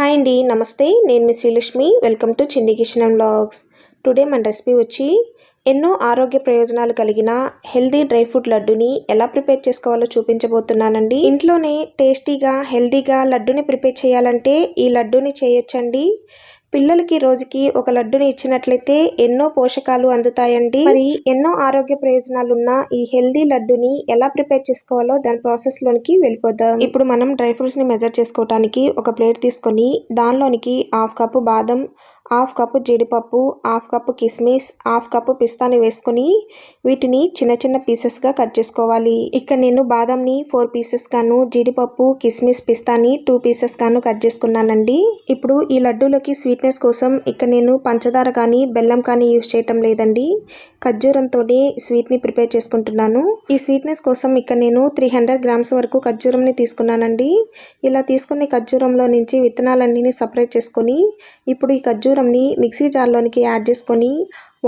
Hi అండి నమస్తే. నేను మీ Srilakshmi. Welcome to Chindi Kishan and vlogs today మన రెసిపీ వచ్చి ఎన్నో ఆరోగ్య ప్రయోజనాలు కలిగిన హెల్దీ డ్రై ఫ్రూట్ లడ్డుని ఎలా ప్రిపేర్ చేసుకోవాలో చూపించబోతున్నానండి. ఇంట్లోనే టేస్టీగా హెల్దీగా లడ్డుని ప్రిపేర్ చేయాలంటే ఈ లడ్డుని చేయొచ్చండి. పిల్లలకి రోజుకి ఒక లడ్డుని ఇచ్చినట్లయితే ఎన్నో పోషకాలు అందుతాయండి. మరి ఎన్నో ఆరోగ్య ప్రయోజనాలు ఉన్న ఈ హెల్దీ లడ్డుని ఎలా ప్రిపేర్ చేసుకోవాలో దాని ప్రాసెస్ లోనికి వెళ్ళిపోతాం ఇప్పుడు మనం డ్రై ఫ్రూట్స్ని మెజర్ చేసుకోవటానికి ఒక ప్లేట్ తీసుకొని దానిలోనికి హాఫ్ కప్ బాదం హాఫ్ కప్పు జీడిపప్పు హాఫ్ కప్పు కిస్మిస్ హాఫ్ కప్పు పిస్తాని వేసుకొని వీటిని చిన్న చిన్న పీసెస్గా కట్ చేసుకోవాలి. ఇక్కడ నేను బాదంని ఫోర్ పీసెస్ గాను జీడిపప్పు కిస్మిస్ పిస్తాని టూ పీసెస్ గాను కట్ చేసుకున్నానండి. ఇప్పుడు ఈ లడ్డూలోకి స్వీట్నెస్ కోసం ఇక్కడ నేను పంచదార కానీ బెల్లం కానీ యూస్ చేయటం లేదండి. ఖర్జూరంతోనే స్వీట్ని ప్రిపేర్ చేసుకుంటున్నాను. ఈ స్వీట్నెస్ కోసం ఇక్కడ నేను త్రీ హండ్రెడ్ గ్రామ్స్ వరకు ఖర్జూరంని తీసుకున్నానండి. ఇలా తీసుకునే ఖర్జూరంలో నుంచి విత్తనాలన్నీ సపరేట్ చేసుకొని ఇప్పుడు ఈ ఖర్జూరంని మిక్సీ జార్లోనికి యాడ్ చేసుకొని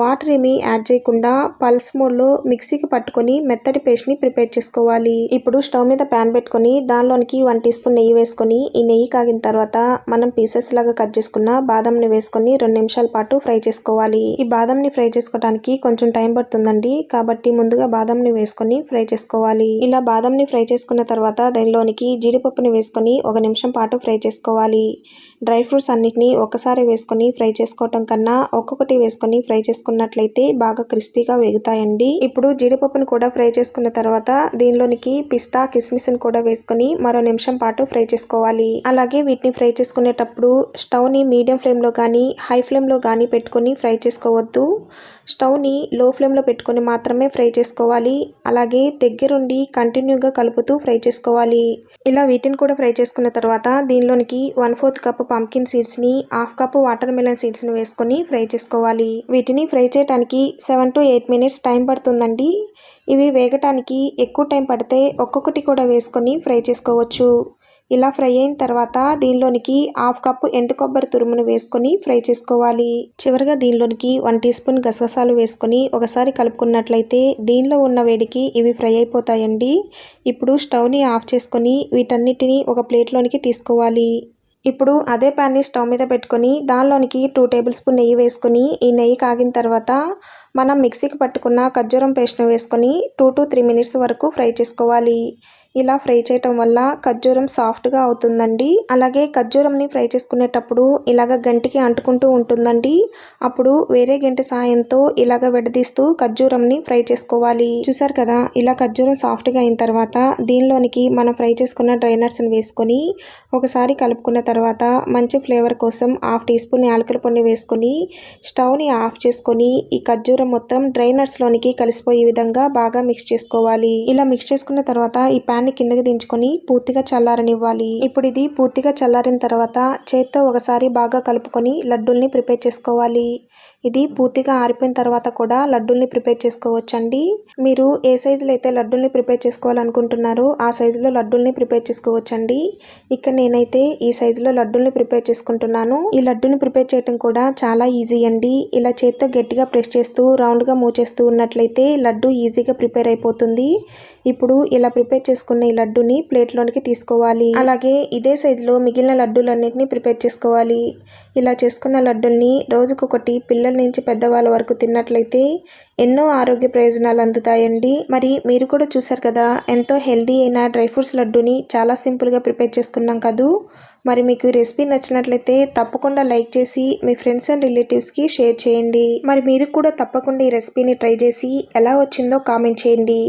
వాటర్ ఏమీ యాడ్ చేయకుండా పల్స్ మోడ్లో మిక్సీకి పట్టుకొని మెత్తటి పేస్ట్ని ప్రిపేర్ చేసుకోవాలి. ఇప్పుడు స్టవ్ మీద ప్యాన్ పెట్టుకొని దానిలోనికి వన్ టీ స్పూన్ నెయ్యి వేసుకొని ఈ నెయ్యి కాగిన తర్వాత మనం పీసెస్ లాగా కట్ చేసుకున్న బాదంని వేసుకొని రెండు నిమిషాల పాటు ఫ్రై చేసుకోవాలి. ఈ బాదంని ఫ్రై చేసుకోవడానికి కొంచెం టైం పడుతుందండి. కాబట్టి ముందుగా బాదంని వేసుకొని ఫ్రై చేసుకోవాలి. ఇలా బాదంని ఫ్రై చేసుకున్న తర్వాత దానిలోనికి జీడిపప్పుని వేసుకొని ఒక నిమిషం పాటు ఫ్రై చేసుకోవాలి. డ్రై ఫ్రూట్స్ అన్నిటిని ఒకసారి వేసుకొని ఫ్రై చేసుకోవటం కన్నా ఒక్కొక్కటి వేసుకొని ఫ్రై చేసుకున్నట్లయితే బాగా క్రిస్పీగా వేగుతాయండి. ఇప్పుడు జీడిపప్పును కూడా ఫ్రై చేసుకున్న తర్వాత దీనిలోనికి పిస్తా కిస్మిస్ని కూడా వేసుకొని మరో నిమిషం పాటు ఫ్రై చేసుకోవాలి. అలాగే వీటిని ఫ్రై చేసుకునేటప్పుడు స్టవ్ని మీడియం ఫ్లేమ్లో కానీ హై ఫ్లేమ్లో కానీ పెట్టుకొని ఫ్రై చేసుకోవద్దు. స్టవ్ని లో ఫ్లేమ్లో పెట్టుకొని మాత్రమే ఫ్రై చేసుకోవాలి. అలాగే దగ్గరుండి కంటిన్యూగా కలుపుతూ ఫ్రై చేసుకోవాలి. ఇలా వీటిని కూడా ఫ్రై చేసుకున్న తర్వాత దీనిలోనికి వన్ ఫోర్త్ కప్ పంకిన్ సీడ్స్ని హాఫ్ కప్ వాటర్ మిలన్ సీడ్స్ని వేసుకొని ఫ్రై చేసుకోవాలి. వీటిని ఫ్రై చేయడానికి seven to eight minutes time పడుతుందండి. ఇవి వేగటానికి ఎక్కువ టైం పడితే ఒక్కొక్కటి కూడా వేసుకొని ఫ్రై చేసుకోవచ్చు. ఇలా ఫ్రై అయిన తర్వాత దీనిలోనికి హాఫ్ కప్పు ఎండు కొబ్బరి తురుమును వేసుకొని ఫ్రై చేసుకోవాలి. చివరిగా దీనిలోనికి వన్ టీ స్పూన్ గసగసాలు వేసుకొని ఒకసారి కలుపుకున్నట్లయితే దీనిలో ఉన్న వేడికి ఇవి ఫ్రై అయిపోతాయండి. ఇప్పుడు స్టవ్ని ఆఫ్ చేసుకొని వీటన్నిటిని ఒక ప్లేట్లోనికి తీసుకోవాలి. ఇప్పుడు అదే ప్యాన్ని స్టవ్ మీద పెట్టుకొని దానిలోనికి టూ టేబుల్ స్పూన్ నెయ్యి వేసుకొని ఈ నెయ్యి కాగిన తర్వాత మనం మిక్సీకి పట్టుకున్న ఖర్జూరం పేస్ట్ను వేసుకొని టూ టు త్రీ మినిట్స్ వరకు ఫ్రై చేసుకోవాలి. ఇలా ఫ్రై చేయటం వల్ల ఖర్జూరం సాఫ్ట్గా అవుతుందండి. అలాగే ఖర్జూరంని ఫ్రై చేసుకునేటప్పుడు ఇలాగ గంటికి అంటుకుంటూ ఉంటుందండి. అప్పుడు వేరే గంటి సాయంతో ఇలాగ విడదీస్తూ ఖర్జూరంని ఫ్రై చేసుకోవాలి. చూసారు కదా ఇలా ఖర్జూరం సాఫ్ట్గా అయిన తర్వాత దీనిలోనికి మనం ఫ్రై చేసుకున్న డ్రైనర్స్ని వేసుకొని ఒకసారి కలుపుకున్న తర్వాత మంచి ఫ్లేవర్ కోసం హాఫ్ టీ స్పూన్ యాలకుల పొడి వేసుకొని స్టవ్ని ఆఫ్ చేసుకొని ఈ ఖర్జూరం మొత్తం డ్రైనర్స్లోనికి కలిసిపోయే విధంగా బాగా మిక్స్ చేసుకోవాలి. ఇలా మిక్స్ చేసుకున్న తర్వాత ఈ ప్యాన్ ప్యాన్ని కిందకి దించుకొని పూర్తిగా చల్లారనివ్వాలి. ఇప్పుడు ఇది పూర్తిగా చల్లారిన తర్వాత చేత్తో ఒకసారి బాగా కలుపుకొని లడ్డూల్ని ప్రిపేర్ చేసుకోవాలి. ఇది పూర్తిగా ఆరిపోయిన తర్వాత కూడా లడ్డూల్ని ప్రిపేర్ చేసుకోవచ్చండి. మీరు ఏ సైజులో అయితే లడ్డూల్ని ప్రిపేర్ చేసుకోవాలనుకుంటున్నారో ఆ సైజులో లడ్డూల్ని ప్రిపేర్ చేసుకోవచ్చండి. ఇక్కడ నేనైతే ఈ సైజులో లడ్డూల్ని ప్రిపేర్ చేసుకుంటున్నాను. ఈ లడ్డూని ప్రిపేర్ చేయడం కూడా చాలా ఈజీ అండి. ఇలా చేత్తో గట్టిగా ప్రెస్ చేస్తూ రౌండ్గా మూవ్ చేస్తూ ఉన్నట్లయితే లడ్డు ఈజీగా ప్రిపేర్ అయిపోతుంది. ఇప్పుడు ఇలా ప్రిపేర్ చేసుకున్న ఈ లడ్డుని ప్లేట్లోనికి తీసుకోవాలి. అలాగే ఇదే సైజులో మిగిలిన లడ్డూలన్నింటినీ ప్రిపేర్ చేసుకోవాలి. ఇలా చేసుకున్న లడ్డుల్ని రోజుకొకటి పిల్లల నుంచి పెద్దవాళ్ళ వరకు తిన్నట్లయితే ఎన్నో ఆరోగ్య ప్రయోజనాలు అందుతాయండి. మరి మీరు కూడా చూసారు కదా ఎంతో హెల్దీ అయిన డ్రై ఫ్రూట్స్ లడ్డూని చాలా సింపుల్గా ప్రిపేర్ చేసుకున్నాం కదూ. మరి మీకు రెసిపీ నచ్చినట్లయితే తప్పకుండా లైక్ చేసి మీ ఫ్రెండ్స్ అండ్ రిలేటివ్స్కి షేర్ చేయండి. మరి మీరు కూడా తప్పకుండా ఈ రెసిపీని ట్రై చేసి ఎలా వచ్చిందో కామెంట్ చేయండి.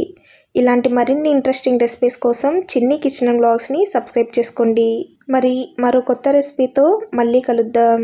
ఇలాంటి మరిన్ని ఇంట్రెస్టింగ్ రెసిపీస్ కోసం చిన్ని కిచెన్ బ్లాగ్స్ని సబ్స్క్రైబ్ చేసుకోండి. మరి మరో కొత్త రెసిపీతో మళ్ళీ కలుద్దాం.